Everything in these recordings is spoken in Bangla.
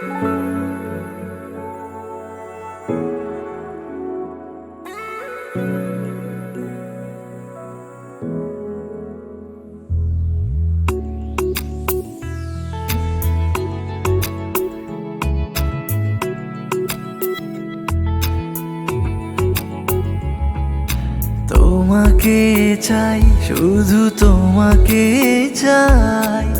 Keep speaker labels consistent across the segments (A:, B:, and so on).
A: তোমাকে চাই শুধু তোমাকে চাই।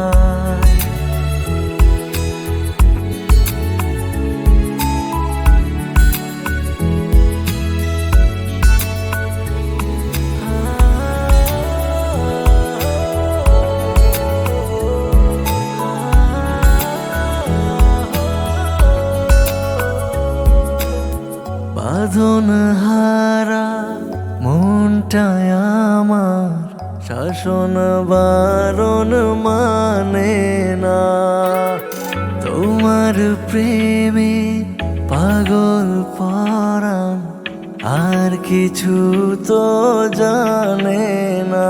A: বাঁধন হারা মনটায় আমার শাসন বারণ মানে না। তোমার প্রেমে পাগল পরাণ, আর কিছু তো জানে না।